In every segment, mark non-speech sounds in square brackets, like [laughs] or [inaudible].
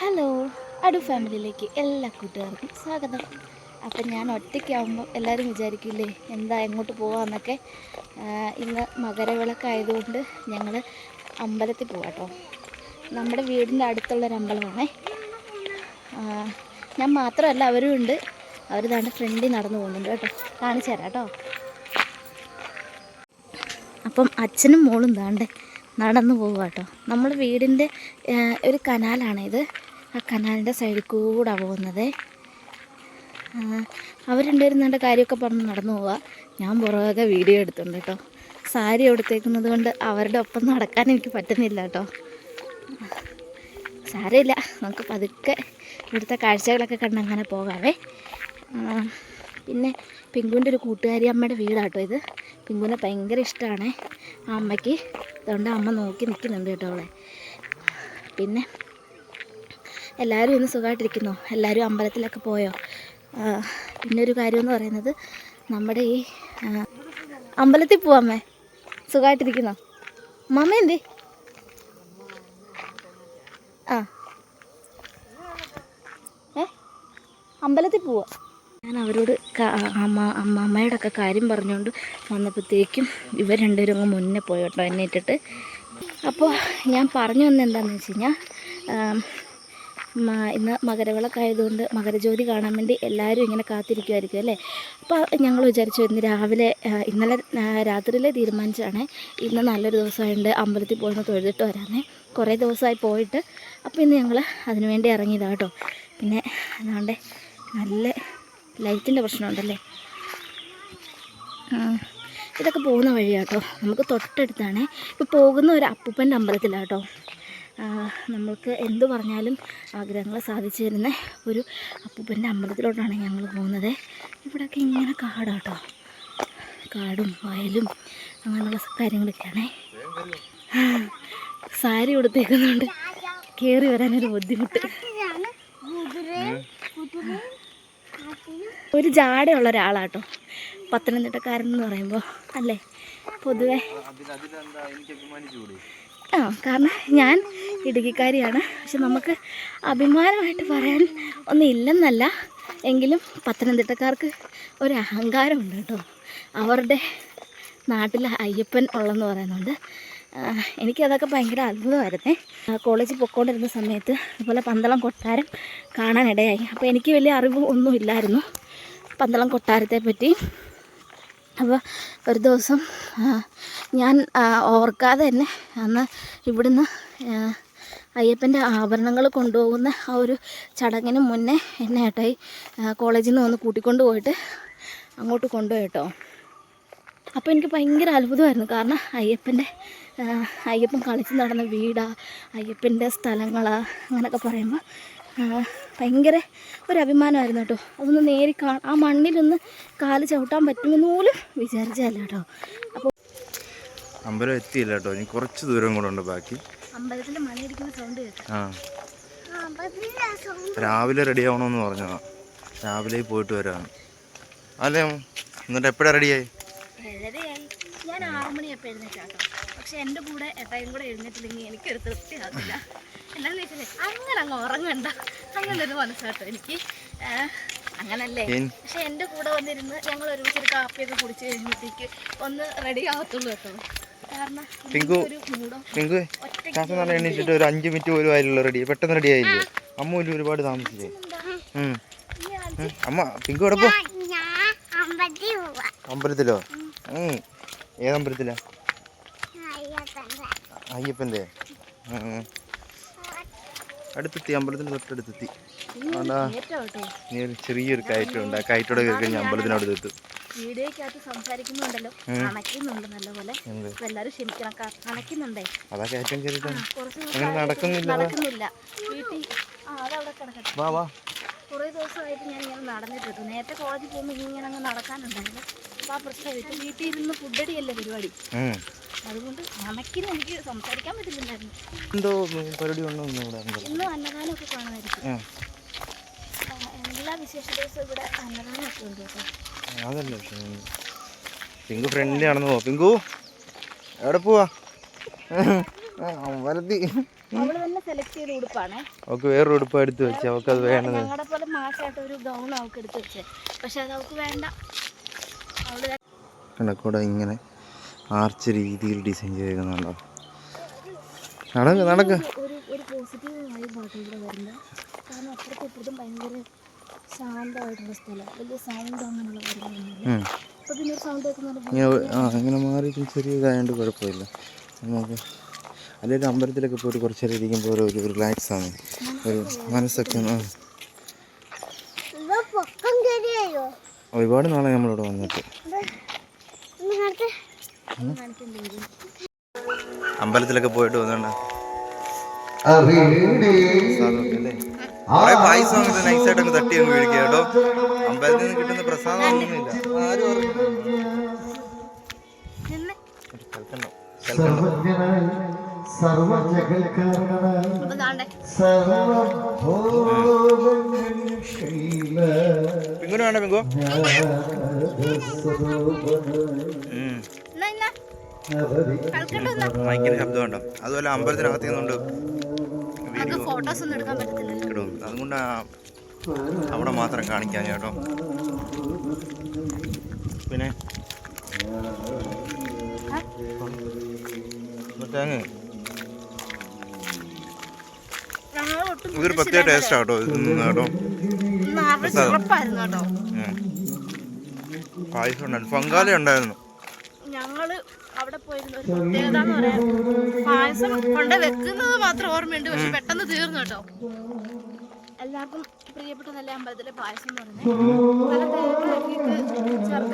Hello അടു ഫാമിലിയിലേക്ക് എല്ലാ കൂട്ടുകാർക്കും സ്വാഗതം. അപ്പം ഞാൻ ഒറ്റയ്ക്കാവുമ്പോൾ എല്ലാവരും വിചാരിക്കില്ലേ എന്താ എങ്ങോട്ട് പോവാന്നൊക്കെ. ഇന്ന് മകരവിളക്കായതുകൊണ്ട് ഞങ്ങൾ അമ്പലത്തിൽ പോവാട്ടോ നമ്മുടെ വീടിന്റെ അടുത്തുള്ളൊരു അമ്പലമാണേ. ഞാൻ മാത്രമല്ല അവരും ഉണ്ട്. അവർ താണ്ട് ഫ്രണ്ടിൽ നടന്നു പോകുന്നുണ്ട് കേട്ടോ. കാണിച്ചു തരാം കേട്ടോ. അപ്പം അച്ഛനും മോളും താണ്ടെ നടന്നു പോകുക നമ്മുടെ വീടിന്റെ ഒരു കനാലാണിത് ആ കനാലിന്റെ സൈഡിൽ കൂടെ പോകുന്നത്. അവർ കാര്യമൊക്കെ പറഞ്ഞ് നടന്നു പോവുക ഞാൻ പുറകെ വീഡിയോ എടുത്തുണ്ട് കേട്ടോ. സാരി എടുത്തേക്കുന്നത് കൊണ്ട് അവരുടെ ഒപ്പം നടക്കാൻ എനിക്ക് പറ്റുന്നില്ല കേട്ടോ. സാരമില്ല നമുക്ക് പതുക്കെ ഇവിടുത്തെ കാഴ്ചകളൊക്കെ കണ്ട് അങ്ങനെ പോകാവേ. പിന്നെ പിങ്കുവിന്റെ ഒരു കൂട്ടുകാരി അമ്മയുടെ വീടാട്ടോ ഇത്. പിങ്കുവിനെ ഭയങ്കര ഇഷ്ടമാണ് ആ അമ്മയ്ക്ക്. അതുകൊണ്ട് അമ്മ നോക്കി നിൽക്കുന്നുണ്ട് കേട്ടോ അവളെ. പിന്നെ എല്ലാവരും ഇന്ന് സുഖമായിട്ടിരിക്കുന്നു. എല്ലാവരും അമ്പലത്തിലൊക്കെ പോയോ? പിന്നെ ഒരു കാര്യം എന്ന് പറയുന്നത് നമ്മുടെ ഈ അമ്പലത്തിൽ പോവാമേ സുഖമായിട്ടിരിക്കുന്നോ? മമ്മ എന്തേ? ആ. ഏ? അമ്പലത്തിൽ പോവാ. ഞാൻ അവരോട് അമ്മ അമ്മ അമ്മമ്മയോടൊക്കെ കാര്യം പറഞ്ഞുകൊണ്ട് വന്നപ്പോഴത്തേക്കും ഇവർ രണ്ടുപേരും അങ്ങ് മുന്നേ പോയി കേട്ടോ എന്നെ ഇട്ടിട്ട്. അപ്പോൾ ഞാൻ പറഞ്ഞു വന്നത് എന്താണെന്ന് വെച്ച് കഴിഞ്ഞാൽ ആം, മകരവിളക്ക് ആയതുകൊണ്ട് മകരജ്യോതി കാണാൻ വേണ്ടി എല്ലാവരും ഇങ്ങനെ കാത്തിരിക്കുമായിരിക്കും അല്ലേ? അപ്പോൾ ഞങ്ങൾ വിചാരിച്ചു ഇന്ന് രാവിലെ ഇന്നലെ രാത്രിയിലെ തീരുമാനിച്ചാണ് ഇന്ന് നല്ലൊരു ദിവസമായിട്ട് അമ്പലത്തിൽ പോയി തൊഴുതിട്ട് വരാനേ കുറേ ദിവസമായി പോയിട്ട് അപ്പോൾ ഇന്ന് ഞങ്ങൾ അതിനു വേണ്ടി ഇറങ്ങിയതാണ് കേട്ടോ പിന്നെ അതുകൊണ്ട് നല്ല ലൈറ്റിന്റെ പ്രശ്നമുണ്ടല്ലേ? ഇതൊക്കെ പോകുന്ന വഴിയാട്ടോ നമുക്ക് തൊട്ടടുത്താണ് ഇപ്പോൾ പോകുന്ന ഒരു അപ്പൂപ്പന്റെ അമ്പലത്തിലാട്ടോ നമ്മൾക്ക് എന്തു പറഞ്ഞാലും ആഗ്രഹങ്ങൾ സാധിച്ചു തരുന്ന ഒരു അപ്പൂപ്പന്റെ അമ്പലത്തിലോട്ടാണ് ഞങ്ങൾ പോകുന്നത്. ഇവിടെയൊക്കെ ഇങ്ങനെ കാടാട്ടോ. കാടും വയലും അങ്ങനെയുള്ള കാര്യങ്ങളൊക്കെയാണേ. സാരി കൊടുത്തേക്കുന്നുണ്ട് കയറി വരാനൊരു ബുദ്ധിമുട്ട്. ഒരു ജാടയുള്ള ഒരാളാട്ടോ. പത്തനംതിട്ടക്കാരൻ എന്ന് പറയുമ്പോൾ അല്ലേ? പൊതുവെ. ആ കാരണം ഞാൻ ഇടുക്കിക്കാരിയാണ്. പക്ഷെ നമുക്ക് അഭിമാനമായിട്ട് പറയാൻ ഒന്നും ഇല്ലെന്നല്ല. എങ്കിലും പത്തനംതിട്ടക്കാർക്ക് ഒരു അഹങ്കാരമുണ്ട് കേട്ടോ. അവരുടെ നാട്ടിൽ അയ്യപ്പൻ ഉള്ളെന്ന് പറയുന്നുണ്ട് എനിക്കതൊക്കെ ഭയങ്കര അത്ഭുതമായിരുന്നേ. കോളേജിൽ പൊയ്ക്കൊണ്ടിരുന്ന സമയത്ത് അതുപോലെ പന്തളം കൊട്ടാരം കാണാനിടയായി. അപ്പോൾ എനിക്ക് വലിയ അറിവ് ഒന്നും ഇല്ലായിരുന്നു. പന്തളം കൊട്ടാരത്തെ പറ്റി. അപ്പോൾ ഒരു ദിവസം ഞാൻ ഓർക്കാതെ തന്നെ അന്ന് ഇവിടുന്ന് അയ്യപ്പന്റെ ആഭരണങ്ങൾ കൊണ്ടുപോകുന്ന ആ ഒരു ചടങ്ങിന് മുന്നേ എന്നെ ഏട്ടായി കോളേജിൽ നിന്ന് വന്ന് കൂട്ടിക്കൊണ്ട് പോയിട്ട് അങ്ങോട്ട് കൊണ്ടുപോയി കേട്ടോ. അപ്പോൾ എനിക്ക് ഭയങ്കര അത്ഭുതമായിരുന്നു. കാരണം അയ്യപ്പന്റെ അയ്യപ്പൻ കളിച്ച് നടന്ന വീടാ അയ്യപ്പന്റെ സ്ഥലങ്ങളാ അങ്ങനെയൊക്കെ പറയുമ്പോൾ ഭയങ്കര ഒരു അഭിമാനമായിരുന്നു കേട്ടോ. അതൊന്ന് നേരി കാ ആ മണ്ണിലൊന്ന് കാൽ ചവിട്ടാൻ പറ്റുമെന്ന് പോലും വിചാരിച്ചല്ല കേട്ടോ. അപ്പോൾ അമ്പലം എത്തിയില്ല കേട്ടോ. ഇനി കുറച്ച് ദൂരം കൂടെ ഉണ്ട് ബാക്കി. അമ്പലത്തിന്റെ മണിയടിക്കുന്ന സൗണ്ട് കേട്ടോ. രാവിലെ റെഡി ആവണമെന്ന് പറഞ്ഞതാ. രാവിലെ പോയിട്ട് വരാണ് അല്ലേ എന്നിട്ട് എപ്പോഴാണ് റെഡിയായി ഞാൻ ആറുമണി മണിയപ്പോൾ എഴുന്നേറ്റാട്ടോ പക്ഷെ എന്റെ കൂടെ എട്ടയും കൂടെ എഴുന്നേറ്റില്ലെങ്കിൽ എനിക്കൊരു തൃപ്തിയാകില്ല വെച്ചാൽ അങ്ങനെ അങ്ങ് ഉറങ്ങണ്ട. അങ്ങനെ ഒരു മനസ്സാട്ടോ എനിക്ക്. അങ്ങനല്ലേ? പക്ഷെ എന്റെ കൂടെ വന്നിരുന്ന് ഞങ്ങൾ ഒരുമിച്ച് ഒരു കാപ്പിയൊക്കെ കുടിച്ച് കഴിയുമ്പോഴത്തേക്ക് ഒന്ന് റെഡി ആവത്തുള്ളൂ കേട്ടോ. കാരണം ഒരു അഞ്ച് മിനിറ്റ് പോലും ആയില്ല റെഡി പെട്ടെന്ന് റെഡി ആയില്ലേ? അമ്മ ഒരുപാട് താമസിച്ചേ. അമ്മ പിങ്കു എവിടെ പോ അമ്പലത്തിലോ? ഉം. ഏത് അമ്പലത്തിലാ? അയ്യപ്പന്റെ. അടുത്തെത്തി അമ്പലത്തിന് തൊട്ടടുത്തെത്തി. അതാ ചെറിയൊരു കയറ്റം ഉണ്ട് ആ കയറ്റോടെ കയറി കഴിഞ്ഞാൽ അമ്പലത്തിനടുത്ത് എത്തും വീഡിയോക്കകത്ത് സംസാരിക്കുന്നുണ്ടല്ലോ. അണയ്ക്കുന്നുണ്ട് നല്ലപോലെ. ക്ഷമിക്കണം അണയ്ക്കുന്നുണ്ടേ. അതാ കയറ്റം അങ്ങനെ നടക്കുന്നില്ല നടക്കുന്നില്ല. വീട്ടിൽ അതവിടെ കിടക്കട്ടെ. കുറേ ദിവസമായിട്ട് ഞാൻ ഇങ്ങനെ നേരത്തെ കോളേജിൽ പോകുമ്പോൾ ഇങ്ങനെ അങ്ങ് നടക്കാനുണ്ടായിരുന്നു. അപ്പോൾ ആ വീട്ടിൽ ഇരുന്ന് ഫുഡടിയല്ലേ പരിപാടി. അതുകൊണ്ട് അണക്കിന് എനിക്ക് സംസാരിക്കാൻ പറ്റില്ലായിരുന്നു എന്തോ പരിപാടി ഉണ്ടോ ഇവിടെ ഇന്നും അന്നദാനമൊക്കെ കാണുമായിരിക്കും. എല്ലാ വിശേഷ ദിവസവും ഇവിടെ അന്നദാനമൊക്കെ ഉണ്ട് കേട്ടോ. അതല്ല പിങ്കു ഫ്രണ്ട്ലി ആണെന്ന് പോ പിങ്കു എവിടെ പോവാ? ഉടുപ്പാണേ. അവൾക്ക് വേറൊരു ഉടുപ്പ് എടുത്ത് വെച്ച് അവക്ക് അത് വേണ്ടത്. ഞങ്ങളുടെ പോലെ മാസമായിട്ട് ഒരു ഗൗൺ അവൾക്ക് എടുത്ത് വെച്ചേ. പക്ഷെ അത് അവൾക്ക് വേണ്ട. അവൾ കണക്കൂടെ ഇങ്ങനെ ആർച്ച് രീതിയിൽ ഡിസൈൻ ചെയ്തേക്കുന്നുണ്ടോ നടക്ക് നടക്ക്. ഇങ്ങനെ മാറി ചെറിയ ഇതായതുകൊണ്ട് കുഴപ്പമില്ല. നമുക്ക് അല്ലെങ്കിൽ അമ്പലത്തിലൊക്കെ പോയിട്ട് കുറച്ച് നേരം ഇരിക്കുമ്പോൾ ഒരു ഒരു റിലാക്സ് ആണ്. ഒരു മനസ്സൊക്കെ. ഒരുപാട് നാളെ നമ്മളിവിടെ വന്നിട്ട്. അമ്പലത്തിലൊക്കെ പോയിട്ട് വന്നിട്ടുണ്ട് കുറെ പായസം അങ്ങനെ നൈസായിട്ട് അങ്ങ് തട്ടി അങ്ങ് കേട്ടോ. അമ്പലത്തിൽ നിന്ന് കിട്ടുന്ന ആരും പിങ്കുന് വേണ്ട പിങ്കു ഭയങ്കര ശബ്ദം ഉണ്ടോ അതുപോലെ അമ്പലത്തിനകത്ത് നിന്നുണ്ട് അതുകൊണ്ടാ ഫോട്ടോസ് ഒന്നും എടുക്കാൻ പറ്റത്തില്ലല്ലോ ഇടും. അതുകൊണ്ട് അവിടെ മാത്രം കാണിക്കാൻ കേട്ടോ. പിന്നെ? തേങ്ങ ഇതൊരു പ്രത്യേക ടേസ്റ്റ് ആട്ടോ ഇത് കേട്ടോ. പായസം ഉണ്ടായിരുന്നു. പൊങ്കാല ഉണ്ടായിരുന്നു. ഞങ്ങൾ അവിടെ പോയിരുന്ന ഒരു പ്രത്യേകത എന്ന് പറയാൻ പായസം കൊണ്ട് വെക്കുന്നത് മാത്രം ഓർമ്മയുണ്ട് പക്ഷെ പെട്ടെന്ന് തീർന്നു കേട്ടോ. എല്ലാവർക്കും പ്രിയപ്പെട്ട നല്ല അമ്പലത്തിലെ പായസം എന്ന് പറഞ്ഞാൽ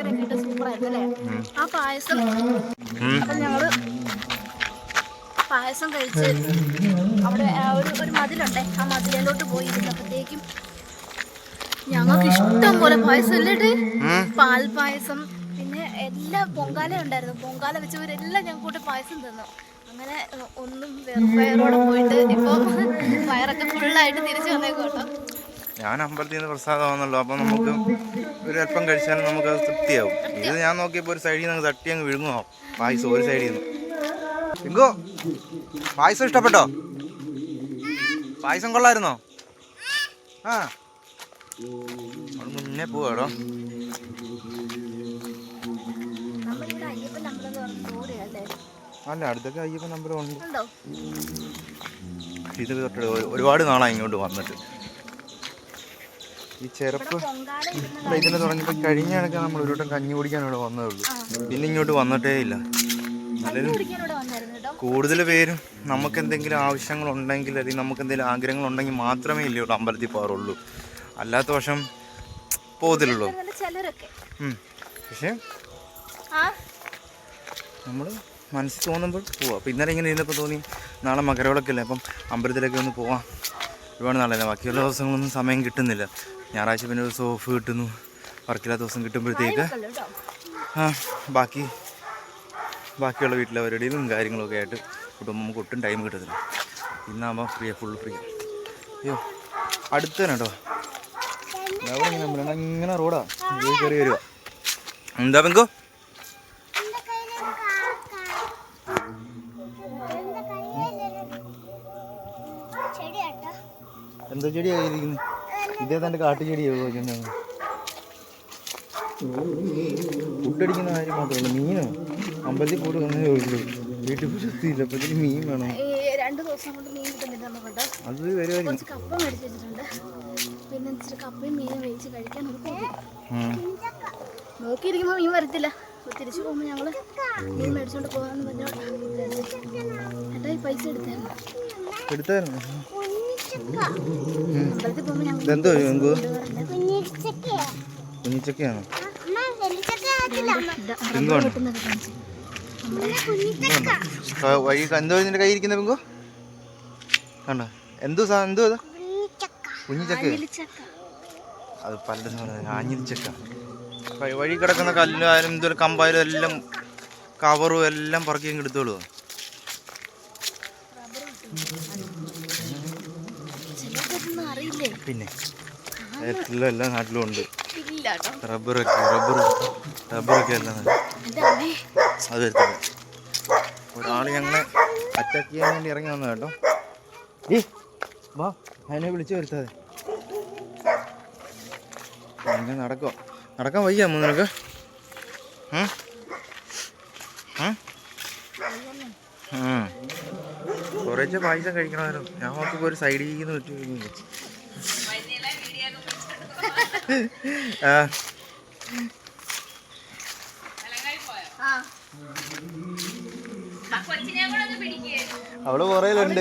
ഇട്ട് ഇട്ട് സൂപ്പർ ആയിരുന്നു അല്ലേ? ആ പായസം അപ്പൊ ഞങ്ങൾ പായസം കഴിച്ച് അവിടെ ഒരു ഒരു മതിലുണ്ടേ ആ മതിലിലോട്ട് പോയി ഇരുന്നപ്പോഴത്തേക്കും ഞങ്ങൾക്ക് ഇഷ്ടം പോലെ പായസം ഇല്ലേ ഉം. പാൽ പായസം പിന്നെ എല്ലാ പൊങ്കാല ഉണ്ടായിരുന്നു. പൊങ്കാല വെച്ചവരെല്ലാം ഞങ്ങൾ കൂട്ടി പായസം തന്നു. അങ്ങനെ ഒന്നും വെറും വയറോടെ പോയിട്ട് ഇപ്പം വയറൊക്കെ ഫുള്ളായിട്ട് തിരിച്ചു വന്നേക്കും ഞാൻ അമ്പലത്തിൽ നിന്ന് പ്രസാദമാണല്ലോ അപ്പം നമുക്ക് ഒരു അല്പം കഴിച്ചാൽ നമുക്ക് അത് തൃപ്തിയാവും. ഇത് ഞാൻ നോക്കിയപ്പോൾ ഒരു സൈഡിൽ നിന്ന് തട്ടി അങ്ങ് വിഴുങ്ങോ പായസം ഒരു സൈഡിൽ നിന്ന്. എങ്കോ പായസം ഇഷ്ടപ്പെട്ടോ? പായസം കൊള്ളായിരുന്നോ? ആ. മുന്നേ പോവാടോ അല്ല അടുത്തൊക്കെ അയ്യപ്പൻ നമ്പരം ഉണ്ട്. ഉണ്ടോ? ഇത് തൊട്ട് ഒരു- ഒരുപാട് നാളാണ് ഇങ്ങോട്ട് വന്നിട്ട്. ഈ ചെറുപ്പ് ഇതിനെ തുടങ്ങിയപ്പോൾ കഴിഞ്ഞ കണക്ക് നമ്മൾ ഒരു വട്ടം കഞ്ഞി കുടിക്കാൻ ഇവിടെ വന്നേ ഉള്ളൂ. പിന്നെ ഇങ്ങോട്ട് വന്നിട്ടേ ഇല്ല. കഞ്ഞി കുടിക്കാൻ ഇവിടെ വന്നായിരുന്നു കേട്ടോ. കൂടുതൽ പേരും നമുക്ക് എന്തെങ്കിലും ആവശ്യങ്ങളുണ്ടെങ്കിൽ അല്ലെങ്കിൽ നമുക്ക് എന്തെങ്കിലും ആഗ്രഹങ്ങൾ ഉണ്ടെങ്കിൽ മാത്രമേ ഇല്ല ഇവിടെ അമ്പലത്തിൽ പോകാറുള്ളൂ. അല്ലാത്ത വശം പോകത്തില്ലല്ലോ. നല്ല ചിലരൊക്കെ. ഉം. പക്ഷേ ആ? നമ്മൾ മനസ്സിൽ തോന്നുമ്പോൾ പോവാം. അപ്പോൾ ഇന്നലെ ഇങ്ങനെ ഇരുന്നപ്പോൾ തോന്നി നാളെ മകരവിളക്കല്ലേ അപ്പം അമ്പലത്തിലൊക്കെ ഒന്ന് പോവാം. ഒരുപാട് നാളല്ല ബാക്കിയുള്ള ദിവസങ്ങളൊന്നും സമയം കിട്ടുന്നില്ല. ഞായറാഴ്ച പിന്നെ ദിവസം ഓഫ് കിട്ടുന്നു. വർക്കില്ലാത്ത ദിവസം കിട്ടുമ്പോഴത്തേക്ക് അല്ലോ കേട്ടോ ആ ബാക്കി ബാക്കിയുള്ള വീട്ടിലെ പരിപാടിയിലും കാര്യങ്ങളൊക്കെ ആയിട്ട് കുടുംബം നമുക്ക് ഒട്ടും ടൈം കിട്ടത്തില്ല. ഇന്നാകുമ്പോൾ ഫ്രീ ഫുൾ ഫ്രീ അയ്യോ അടുത്ത് തന്നെ കേട്ടോ. ഇങ്ങനെ റോഡാണ് കയറി വരിക എന്താ പെങ്കോ എന്താ ചെടിയായിരിക്കുന്നു ഇതേ തന്റെ കാട്ടുചെടിയോ ഫുഡടിക്കുന്ന കാര്യം മാത്രമല്ല മീനോ. അമ്പലത്തിൽ കൂടെ വന്നേ ചോദിച്ചു വീട്ടിൽ എത്തിയില്ല അപ്പോഴത്തേക്ക് മീൻ വേണം. രണ്ട് ദിവസം കൊണ്ട് മീൻ കിട്ടുന്നില്ല നമുക്കുണ്ട് അത് വരുമായിരിക്കും നോക്കിയിരിക്കുമ്പോ കപ്പ മേടിച്ച് വെച്ചിട്ടുണ്ട്. പിന്നെ ഇച്ചിരി കപ്പയും മീനും വേവിച്ച് കഴിക്കാൻ ഒരു കൊതി. നോക്കിയിരിക്കുമ്പോൾ മീൻ വരത്തില്ല. തിരിച്ചു പോകുമ്പോൾ ഞങ്ങൾ മീൻ മേടിച്ചോണ്ട് പോകാമെന്ന് പറഞ്ഞു ഏട്ടാ ഈ പൈസ എടുത്തായിരുന്നു. എടുത്തായിരുന്നു. ഇതെന്തോ എങ്കോ കുഞ്ഞിച്ചക്കയാണോ? കാണിച്ചു വഴി എന്തോ ഇതിന്റെ കൈ ഇരിക്കുന്ന പെങ്കോ കണ്ടോ? എന്തോ സാ എന്തോ അതാ കുഞ്ഞിച്ചക്ക. അത് പലതും ആഞ്ഞിലിച്ചക്ക. വഴി- കിടക്കുന്ന കല്ലായാലും ഇതൊരു കമ്പായാലും എല്ലാം കവറും എല്ലാം പറക്കി എടുത്തോളൂ ചിലർക്കൊന്നും അറിയില്ലേ പിന്നെ. എല്ലാ എല്ലാ നാട്ടിലും ഉണ്ട്. റബ്ബറൊക്കെ റബ്ബർ റബ്ബറൊക്കെ എല്ലാം അത് വരത്തില്ല ഒരാൾ ഞങ്ങളെ അറ്റാക്ക് ചെയ്യാൻ വേണ്ടി ഇറങ്ങി വന്നു കേട്ടോ. ഏ വാ അതിനെ വിളിച്ചു വരുത്താതെ. അങ്ങനെ നടക്കോ നടക്കാൻ വയ്യ അമ്മ നിനക്ക്. കുറേശ്ശെ പായസം കഴിക്കണമായിരുന്നു. ഞാൻ നോക്കിയപ്പോൾ ഒരു സൈഡിൽ നിന്ന് വിട്ടു അവൾ പുറയിലുണ്ട്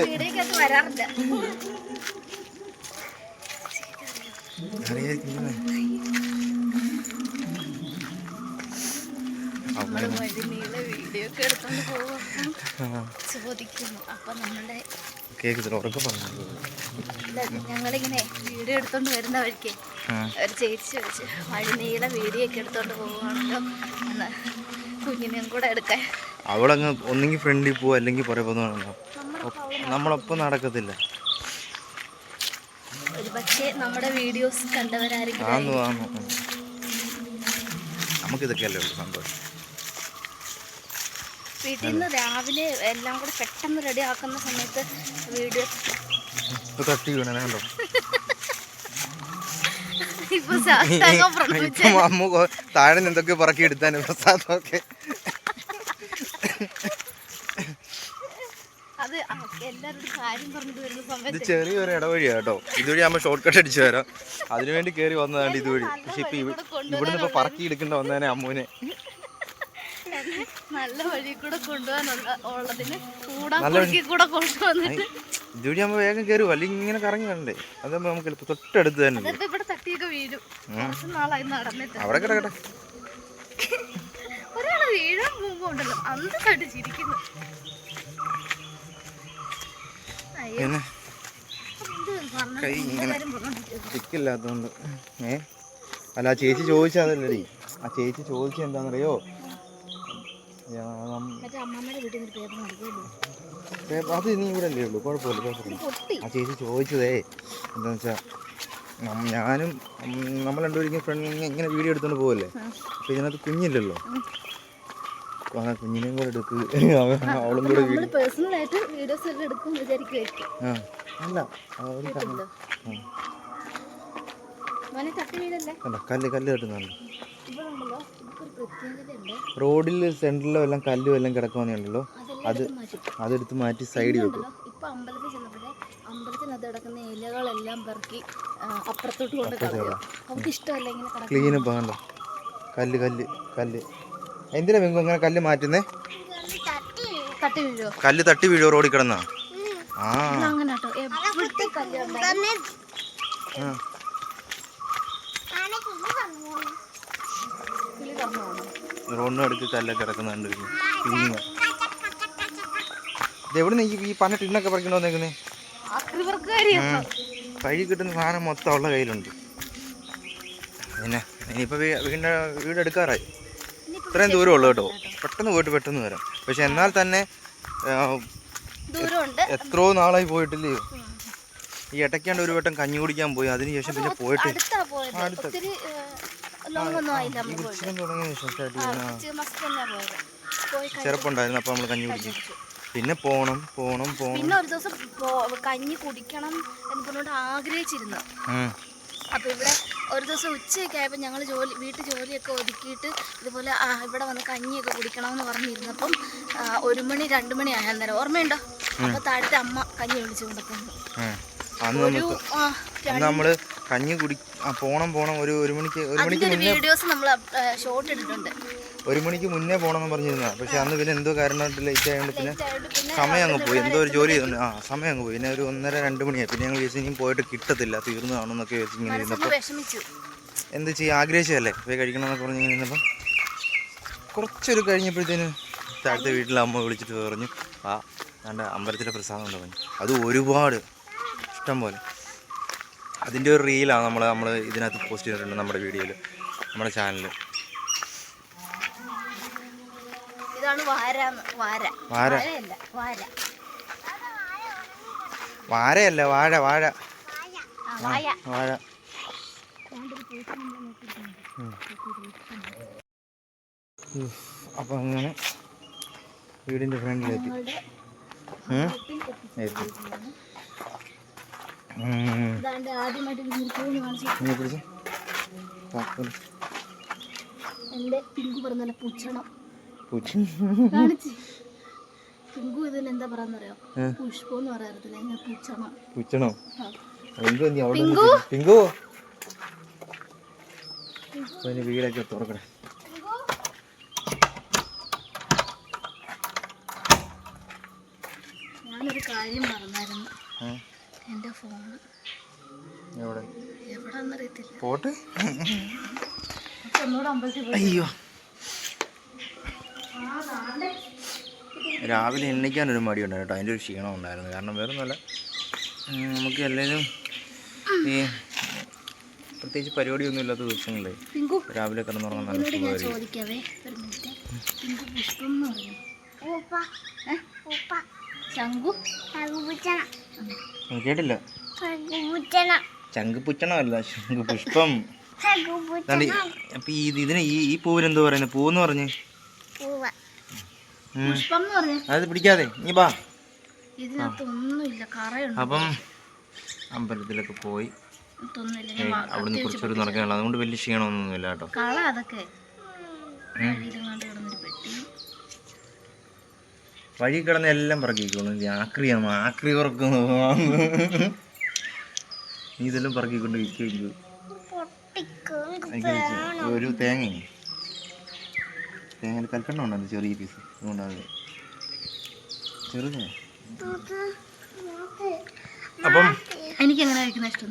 നീളെ വീഡിയോ ഒക്കെ എടുത്തോണ്ട് ആ, ചോദിക്കുന്നു. അപ്പൊ നമ്മളുടെ കേക്കത്തില്ല ഉറക്കെ പറഞ്ഞു ഞങ്ങളിങ്ങനെ വീഡിയോ എടുത്തോണ്ട് വരുന്ന വഴിക്ക് ഒരു ചേച്ചി ചോദിച്ചു വഴി നീളെ വീഡിയോ ഒക്കെ എടുത്തോണ്ട് പോവാണല്ലോ എന്ന് കുഞ്ഞിനെയും കൂടെ എടുക്കാൻ. അവളങ്ങ് ഒന്നെങ്കിൽ ഫ്രണ്ടിൽ പോവും അല്ലെങ്കിൽ പുറകെ പോകുന്നതാണല്ലോ നമ്മളൊപ്പം നടക്കത്തില്ല. പക്ഷേ നമ്മുടെ വീഡിയോസ് കണ്ടവരായിരിക്കും. നമുക്കിതൊക്കെയല്ലേ സന്തോഷം വീട്ടിൽ നിന്ന് രാവിലെ എല്ലാം കൂടെ പെട്ടെന്ന് റെഡി ആക്കുന്ന സമയത്ത് വീഡിയോ തട്ടി വീണോ അമ്മ താഴെ നിന്നൊക്കെ പറക്കി എടുത്താൻ പ്രസാദമൊക്കെ. ഇത് ചെറിയൊരു ഇടവഴിയാ കേട്ടോ. ഇതുവഴി ആകുമ്പോൾ ഷോർട്ട് കട്ട് അടിച്ചു തരാം അതിനുവേണ്ടി കയറി വന്നതാണ് ഇതുവഴി. പക്ഷെ ഇപ്പൊ ഇവിടുന്ന് ഇപ്പൊ പറക്കി എടുക്കേണ്ട വന്നേനെ അമ്മുവിനെ. നല്ല വഴി കൂടെ കൊണ്ടുപോകാനുള്ള ഉള്ളതിന് കൂടാ നല്ല കുറുക്കി കൂടെ കൊണ്ടുവന്നിട്ട്. ഇതുവഴി ആകുമ്പോൾ വേഗം കയറി അല്ലെങ്കിൽ ഇങ്ങനെ കറങ്ങി വരണ്ടേ? അതാകുമ്പോൾ നമുക്ക് എളുപ്പം. തൊട്ടടുത്ത് തന്നെ ഉണ്ട്. അതിപ്പോ ഇവിടെ തട്ടിയൊക്കെ വീഴും. കുറച്ച് നാളായി നടന്നിട്ട്. അവിടെ കിടക്കട്ടെ. [laughs] ഒരാൾ വീഴാൻ പോകുമ്പോ ഉണ്ടല്ലോ. പിന്നെ? കൈ ഇങ്ങനെ. സ്റ്റിക്കില്ലാത്തതുകൊണ്ട് ഏ? അല്ല ആ ചേച്ചി ചോദിച്ചതല്ലേ ആ ചേച്ചി ചോദിച്ചത് എന്താണെന്നറിയോ ഞാൻ മറ്റേ അമ്മമ്മയുടെ വീട്ടിൽ നിന്ന് പേപ്പർ നടക്കുമല്ലോ പേ- അത് നീ ഇവിടെ അല്ലേ ഉള്ളൂ? കുഴപ്പമില്ല കുഴപ്പമില്ല. ആ ചേച്ചി ചോദിച്ചതേ എന്താണെന്ന് വെച്ചാൽ ഞാനും നമ്മൾ രണ്ടുപേരും ഫ്രണ്ട് ഇങ്ങനെ വീഡിയോ എടുത്തോണ്ട് പോവല്ലേ? അപ്പൊ ഇതിനകത്ത് കുഞ്ഞില്ലല്ലോ? കുഞ്ഞിനെയും കൂടെ എടുക്ക്. അവ- അവളും കൂടെ അല്ല കല്ല് കല്ല് കെട്ടുന്നുണ്ട് റോഡിൽ സെന്ററിലോ എല്ലാം കല്ലും എല്ലാം കിടക്കുവാന്നുണ്ടല്ലോ അത് അതെടുത്ത് മാറ്റി സൈഡിൽ വെക്കും. ഇപ്പൊ അമ്പലത്തിൽ ചെന്നപ്പോഴേ അമ്പലത്തിനകത്ത് കിടക്കുന്ന ഇലകളെല്ലാം പെറുക്കി ആ, അപ്പുറത്തോട്ട് കൊണ്ട് ഇഷ്ടമല്ല ഇങ്ങനെ ക്ലീൻ പോകണ്ട കല്ല് കല്ല് കല്ല്. എന്തിനാ വെങ്കും അങ്ങനെ കല്ല് മാറ്റുന്നേ? കല്ല് തട്ടി വീഴോ റോഡിൽ കിടന്നാ? ആ. അങ്ങനെ കേട്ടോ. റോഡിന് അടുക്ക് കല്ലൊക്കെ കിടക്കുന്നുണ്ട് ക്ലീനിങ് ഇത് എവിടെ നിന്ന് ഈ പറഞ്ഞ ടിന്നൊക്കെ പറിക്കണോ വന്നേക്കുന്നേ കൈ കിട്ടുന്ന സാധനം മൊത്തം അവളുടെ കയ്യിലുണ്ട്. പിന്നെ ഇനിയിപ്പോൾ വീടിന്റെ വീട് എടുക്കാറായി. ഇത്രയും ദൂരം ഉള്ളു കേട്ടോ. പെട്ടെന്ന് പോയിട്ട് പെട്ടെന്ന് വരാം. പക്ഷെ എന്നാൽ തന്നെ എത്രയോ നാളായി പോയിട്ടില്ലയോ ഈ ഇടയ്ക്കാണ്ട് ഒരു വട്ടം കഞ്ഞി കുടിക്കാൻ പോയി. അതിനുശേഷം പിന്നെ പോയിട്ട് അടുത്ത അടുത്ത്. ലോങ് ഒന്നും ആയില്ല നമ്മൾ പോയത്. ചെറുപ്പുണ്ടായിരുന്നു അപ്പൊ നമ്മൾ കഞ്ഞി കുടിച്ചു. പിന്നെ പോണം പോണം പോണം. പിന്നെ ഒരു ദിവസം കഞ്ഞി കുടിക്കണം എന്ന് പറഞ്ഞുകൊണ്ട് ആഗ്രഹിച്ചിരുന്നു. അപ്പൊ ഇവിടെ ഒരു ദിവസം ഉച്ചയൊക്കെ ആയപ്പോൾ ഞങ്ങൾ ജോലി വീട്ടു ജോലിയൊക്കെ ഒതുക്കിയിട്ട് ഇതുപോലെ ആ, ഇവിടെ വന്ന് കഞ്ഞിയൊക്കെ കുടിക്കണമെന്ന് പറഞ്ഞിരുന്നപ്പം ഒരു മണി രണ്ടു മണി ആയ അന്നേരം. ഓർമ്മയുണ്ടോ? അപ്പൊ താഴത്തെ അമ്മ കഞ്ഞി വിളിച്ചു കൊണ്ടു നമ്മൾ കഞ്ഞി കുടി ആ പോണം പോണം. ഒരു ഒരു മണിക്ക് ഒരു മണിക്ക് മുന്നേ വീഡിയോസ് നമ്മൾ ഷോർട്ട് ഇട്ടിട്ടുണ്ട്. ഒരു മണിക്ക് മുന്നേ പോകണമെന്ന് പറഞ്ഞിരുന്ന പക്ഷെ അന്ന് പിന്നെ എന്തോ കാരണമായിട്ട് ലേറ്റ് ആയതുകൊണ്ട് പിന്നെ സമയം അങ്ങ് പോയി. എന്തോ ഒരു ജോലി ചെയ്തു ആ സമയം അങ്ങ് പോയി. പിന്നെ ഒരു ഒന്നര രണ്ട് മണിയായി. പിന്നെ ഞങ്ങൾ വിചാരിച്ചു ഇനിയും പോയിട്ട് കിട്ടത്തില്ല. തീർന്നു കാണുമെന്നൊക്കെ വിചാരിച്ച് ഇങ്ങനെ ഇരുന്നപ്പോൾ വിഷമിച്ചു. എന്ത് ചെയ്യാൻ ആഗ്രഹിച്ചതല്ലേ? പോയി കഴിക്കണം എന്നൊക്കെ പറഞ്ഞ് ഇങ്ങനെ ഇരുന്നപ്പം കുറച്ചൊരു കഴിഞ്ഞപ്പോഴത്തേന് താഴത്തെ വീട്ടിലെ അമ്മ വിളിച്ചിട്ട് പറഞ്ഞു ആ അമ്പലത്തിലെ പ്രസാദം ഉണ്ട്? പറഞ്ഞു. അത് ഒരുപാട്. ഇഷ്ടം പോലെ. അതിന്റെ ഒരു റീലാണ് നമ്മൾ നമ്മൾ ഇതിനകത്ത് പോസ്റ്റ് ചെയ്തിട്ടുണ്ട് നമ്മുടെ വീഡിയോയിൽ നമ്മുടെ ചാനലിൽ. വാരയല്ല വാഴ വാഴ. വാഴ. അപ്പം അങ്ങനെ വീടിന്റെ ഫ്രണ്ടിലെത്തി. എത്തി. എന്റെ പിങ്കു പറഞ്ഞ. കാണിച്ച്. പിങ്കു ഇതിന് എന്താ പറയാന്നറിയോ? പുഷ്പം എന്ന് പറയാറില്ല? എന്നെ നീ അവിടെ പിങ്കു? പിങ്കു? വീടൊക്കെ തുറക്കണേ ഞാനൊരു കാര്യം മറന്നായിരുന്നു. ഏ? എന്റെ ഫോൺ. എവിടെ? എവിടാന്നറിയത്തില്ല. പോട്ട്? ഒന്നുകൂടെ അമ്പലത്തിൽ പോയി. അയ്യോ. രാവിലെ നാളെ. രാവിലെ മടി ഉണ്ടായിരുന്നു കേട്ടോ. അതിന്റെ ഒരു ക്ഷീണം ഉണ്ടായിരുന്നു. കാരണം വേറെ ഒന്നുമല്ല നമുക്ക് എല്ലാവരും ഈ പ്രത്യേകിച്ച് പരിപാടിയൊന്നും ഇല്ലാത്ത ദിവസങ്ങളേ പിങ്കു. രാവിലെ കിടന്നുറങ്ങാൻ നല്ല ഞാൻ സുഖമായിരിക്കും. ചോദിക്കാവേ ഒരു പിങ്കു പുഷ്പം എന്ന് പറഞ്ഞു ഏ? ശംഖു? ഉം, കേട്ടില്ല. ചങ്കുപുച്ചണമല്ല ശംഖ് പുഷ്പം അതാണ്ട് അപ്പൊ ഈ ഇതിന് ഈ ഈ പൂവിന് എന്തോ പറയുന്നത് പൂവെന്ന് പറഞ്ഞ്? എന്ന് പറഞ്ഞു? അത് പിടിക്കാതെ. നീ ബാ അപ്പം അമ്പലത്തിലൊക്കെ പോയി. അവിടുന്ന് കുറച്ചൊരു നടക്കാനുള്ള അതുകൊണ്ട് വലിയ ക്ഷീണമൊന്നുമില്ല കേട്ടോ. വഴി കിടന്ന് എല്ലാം പറക്കിക്കോളൂ ആക്രി ആക്രിയാണ്. ആക്രി പറക്കുന്നു. നീ ഇതെല്ലാം പറക്കിക്കൊണ്ട് വിൽക്കും ഒരു തേങ്ങ. തേങ്ങയിൽ കൽക്കണ്ട ചെറിയ പീസ് അതുകൊണ്ടാണ് ചെറുതേ. അപ്പം എനിക്ക് അങ്ങനെ കഴിക്കുന്ന ഇഷ്ടം?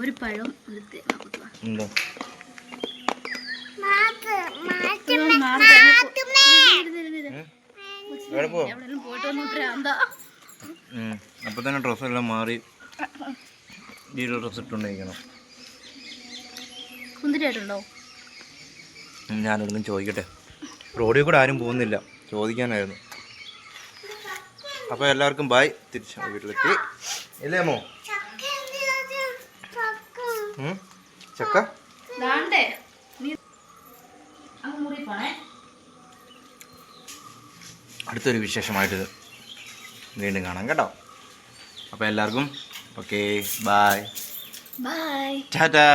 ഒരു പഴം ഒരു തേങ്ങ കുത്തുക അപ്പൊ തന്നെ ഡ്രസ് എല്ലാം മാറി. ഈ ഡ്രസ്സ് ഇട്ടുകൊണ്ടിരിക്കണം. ഞാനൊന്നും ചോദിക്കട്ടെ. റോഡിൽ കൂടെ ആരും പോകുന്നില്ല. ചോദിക്കാനായിരുന്നു. അപ്പോൾ എല്ലാവർക്കും ബായ് തിരിച്ച് വീട്ടിലെത്തി. ഇല്ലേ അമ്മോ? ഉം? ചക്ക ദാണ്ടേ നീ അങ്ങ് മുറി പോണേ അടുത്തൊരു വിശേഷമായിട്ട് വീണ്ടും കാണാം കേട്ടോ. അപ്പോൾ എല്ലാവർക്കും ഓക്കെ ബായ് ബായ് ടാറ്റാ